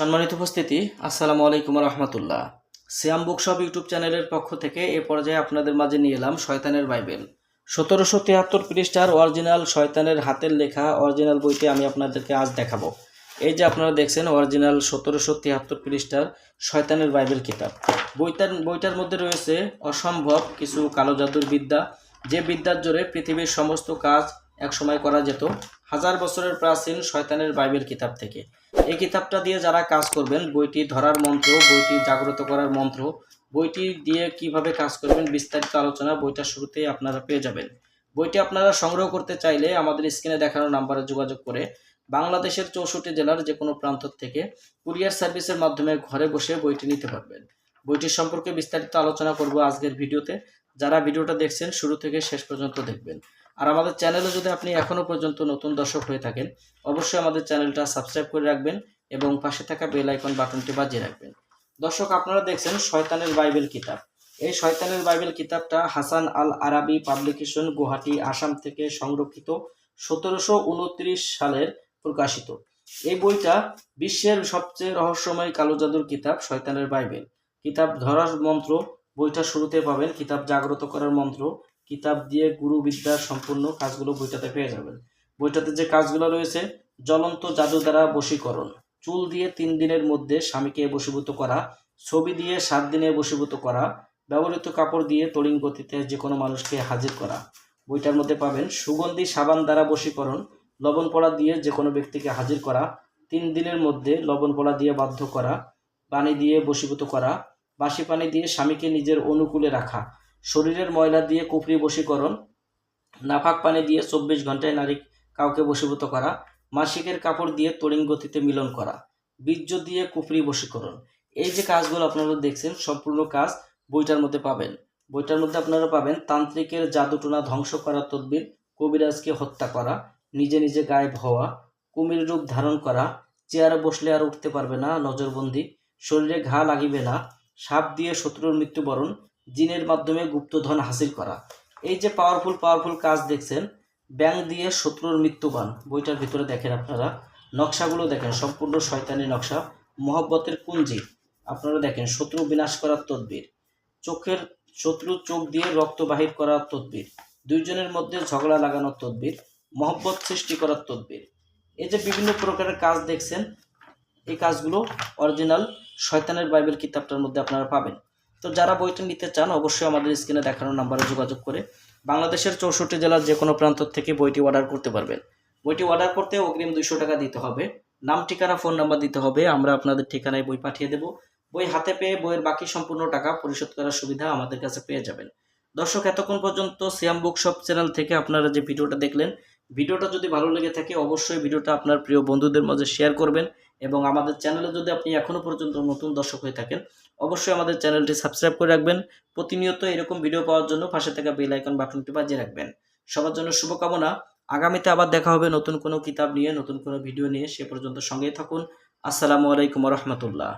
সম্মানিত উপস্থিতি, আসসালামু আলাইকুম রহমতুল্লাহ। সিয়াম বুকশপ ইউটিউব চ্যানেলের পক্ষ থেকে এ পর্যায়ে আপনাদের মাঝে নিয়ে এলাম শয়তানের বাইবেল। সতেরোশো তিয়াত্তর পৃষ্ঠার অরিজিনাল শয়তানের হাতের লেখা অরিজিনাল বইতে আমি আপনাদেরকে আজ দেখাবো। এই যে আপনারা দেখছেন অরিজিনাল সতেরোশো তিয়াত্তর পৃষ্ঠার শয়তানের বাইবেল কিতাব। বইটার বইটার মধ্যে রয়েছে অসম্ভব কিছু কালো জাদুর বিদ্যা, যে বিদ্যার জোরে পৃথিবীর সমস্ত কাজ একসময় করা যেত, হাজার বছরের প্রাচীন শয়তানের বাইবেল কিতাব থেকে। এই কিতাবটা দিয়ে যারা কাজ করবেন, বইটি ধরার মন্ত্র, বইটি জাগ্রত করার মন্ত্র, বইটি দিয়ে কীভাবে কাজ করবেন বিস্তারিত আলোচনা বইটা শুরুতেই আপনারা পেয়ে যাবেন। বইটি আপনারা সংগ্রহ করতে চাইলে আমাদের স্ক্রিনে দেখানো নাম্বারে যোগাযোগ করে বাংলাদেশের চৌষট্টি জেলার যে কোনো প্রান্ত থেকে কুরিয়ার সার্ভিসের মাধ্যমে ঘরে বসে বইটি নিতে পারবেন। বইটি সম্পর্কে বিস্তারিত আলোচনা করব আজকের ভিডিওতে। যারা ভিডিওটা দেখছেন, শুরু থেকে শেষ পর্যন্ত দেখবেন। আর আমাদের চ্যানেলে যদি আপনি এখনও পর্যন্ত নতুন দর্শক হয়ে থাকেন, অবশ্যই আমাদের চ্যানেলটা সাবস্ক্রাইব করে রাখবেন এবং পাশে থাকা বেল আইকন বাটনটি বাজিয়ে রাখবেন। দর্শক, আপনারা দেখছেন শয়তানের বাইবেল কিতাব। এই শয়তানের বাইবেল কিতাবটা হাসান আল আরাবি পাবলিকেশন গুয়াহাটি, আসাম থেকে সংরক্ষিত সতেরোশো উনত্রিশ সালের প্রকাশিত। এই বইটা বিশ্বের সবচেয়ে রহস্যময় কালো জাদুর কিতাব, শয়তানের বাইবেল। কিতাব ধরার মন্ত্র বইটা শুরুতে পাবেন, কিতাব জাগ্রত করার মন্ত্র কিতাব দিয়ে গুরু বিদ্যার সম্পূর্ণ কাজগুলো বইটাতে পেয়ে যাবেন। বইটাতে যে কাজগুলো রয়েছে, জ্বলন্ত জাদু দ্বারা বশীকরণ। চুল দিয়ে তিন দিনের মধ্যে স্বামীকে বশীভূত করা, ছবি দিয়ে সাত দিনে বশীভূত করা, ব্যবহৃত কাপড় দিয়ে তড়িং গতিতে যে কোনো মানুষকে হাজির করা। বইটার মধ্যে পাবেন সুগন্ধি সাবান দ্বারা বশীকরণ, লবণ পড়া দিয়ে যে কোনো ব্যক্তিকে হাজির করা, তিন দিনের মধ্যে লবণ পড়া দিয়ে বাধ্য করা, পানি দিয়ে বশীভূত করা, বাসি পানি দিয়ে স্বামীকে নিজের অনুকূলে রাখা শরীরের ময়লা দিয়ে কুফরি বশীকরণ, নাফাক পানি দিয়ে চব্বিশ ঘন্টায় নারী কাউকে বশীভূত করা, মাসিকের কাপড় দিয়ে তড়িং গতিতে মিলন করা, বীর্য দিয়ে কুফরি বশীকরণ। এই যে কাজগুলো আপনারা দেখছেন, সম্পূর্ণ কাজ বইটার মধ্যে পাবেন। বইটার মধ্যে আপনারা পাবেন তান্ত্রিকের জাদুটোনা ধ্বংস করা তদ্বির, কবিরাজকে হত্যা করা, নিজে নিজে গায়েব হওয়া, কুমির রূপ ধারণ করা, চেয়ারে বসলে আর উঠতে পারবে না নজরবন্দি, শরীরে ঘা লাগিবে না, সাপ দিয়ে শত্রুর মৃত্যুবরণ জিনের মাধ্যমে গুপ্তধন হাসিল করা। এই যে পাওয়ারফুল পাওয়ারফুল কাজ দেখছেন ব্যাং দিয়ে শত্রুর মৃত্যুবান। বইটার ভিতরে দেখেন আপনারা, নকশাগুলো দেখেন, সম্পূর্ণ শয়তানি নকশা। মহব্বতের পুঞ্জি, আপনারা দেখেন, শত্রু বিনাশ করার তদবির। চোখের শত্রু চোখ দিয়ে রক্ত বাহির করার তদবির। দুইজনের মধ্যে ঝগড়া লাগানোর তদবির, মহব্বত সৃষ্টি করার তদবির। এই যে বিভিন্ন প্রকারের কাজ দেখছেন, এই কাজগুলো অরিজিনাল শয়তানের বাইবেল কিতাবটার মধ্যে আপনারা পাবেন। তো যারা বইটি নিতে চান, অবশ্যই আমাদের স্ক্রিনে দেখানো নাম্বারে যোগাযোগ করে বাংলাদেশের চৌষট্টি জেলার যে কোনো প্রান্ত থেকে বইটি অর্ডার করতে পারবেন। বইটি অর্ডার করতে অগ্রিম দুইশো টাকা দিতে হবে। নাম, ঠিকানা ফোন নাম্বার দিতে হবে। আমরা আপনাদের ঠিকানায় বই পাঠিয়ে দেব। বই হাতে পেয়ে বইয়ের বাকি সম্পূর্ণ টাকা পরিশোধ করার সুবিধা আমাদের কাছে পেয়ে যাবেন। দর্শক, এতক্ষণ পর্যন্ত সিয়াম বুকশপ চ্যানেল থেকে আপনারা যে ভিডিওটা দেখলেন, ভিডিওটা যদি ভালো লেগে থাকে, অবশ্যই ভিডিওটা আপনার প্রিয় বন্ধুদের মাঝে শেয়ার করবেন। এবং আমাদের চ্যানেলে যদি আপনি এখনও পর্যন্ত নতুন দর্শক হয়ে থাকেন, অবশ্যই আমাদের চ্যানেলটি সাবস্ক্রাইব করে রাখবেন। প্রতিনিয়ত এরকম ভিডিও পাওয়ার জন্য পাশে থাকা বেল আইকন বাটনটি বাজিয়ে রাখবেন। সবার জন্য শুভকামনা। আগামীতে আবার দেখা হবে নতুন কোনো কিতাব নিয়ে, নতুন কোনো ভিডিও নিয়ে। সে পর্যন্ত সঙ্গেই থাকুন। আসসালামু আলাইকুম রহমতুল্লাহ।